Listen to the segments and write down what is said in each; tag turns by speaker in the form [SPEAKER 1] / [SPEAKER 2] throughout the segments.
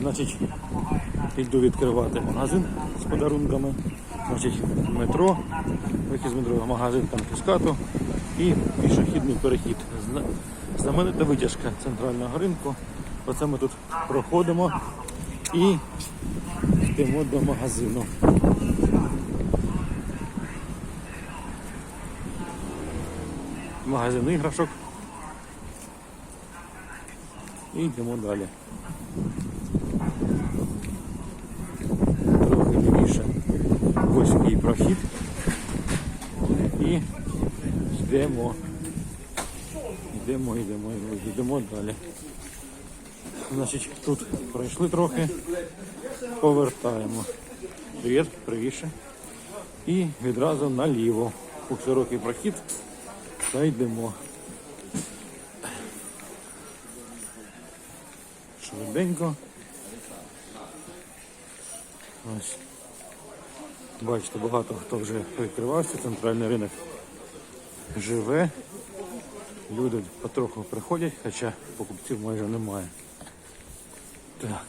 [SPEAKER 1] Значить, йду відкривати магазин з подарунками. Значить, метро, вихід з метро, магазин конфіскату і пішохідний перехід. Знаменита витяжка центрального ринку. Оце ми тут проходимо і йдемо до магазину. Магазин іграшок. І йдемо далі. Прохід. І йдемо. Йдемо, йдемо, йдемо, далі. Значить, тут пройшли трохи, повертаємо. Привіт, правіше. І відразу наліво. У широкий прохід та йдемо. Швиденько. Ось. Бачите, багато хто вже прикривався, центральний ринок живе. Люди потроху приходять, хоча покупців майже немає. Так.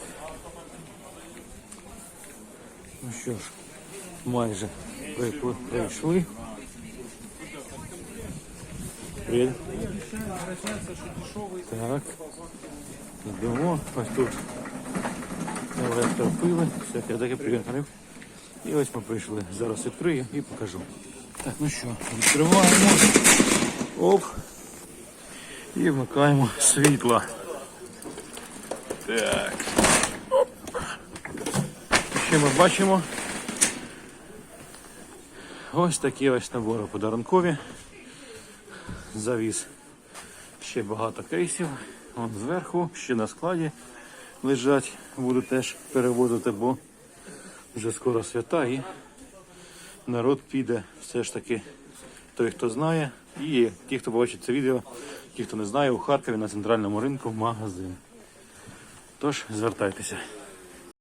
[SPEAKER 1] Ну що ж, майже прийшли. Привіт. Так. Йдемо. Ось тут електропили. Все, я таке приїхав. І ось ми прийшли. Зараз відкрию і покажу. Так, ну що, відкриваємо. Оп. І вмикаємо світло. Так. Оп. Що ми бачимо? Ось такі ось набори подарункові. Завіз ще багато кейсів. Вон зверху, ще на складі лежать. Буду теж перевозити, бо вже скоро свята і народ піде все ж таки той, хто знає, і ті, хто побачить це відео, ті, хто не знає, у Харкові на центральному ринку магазин. Тож звертайтеся.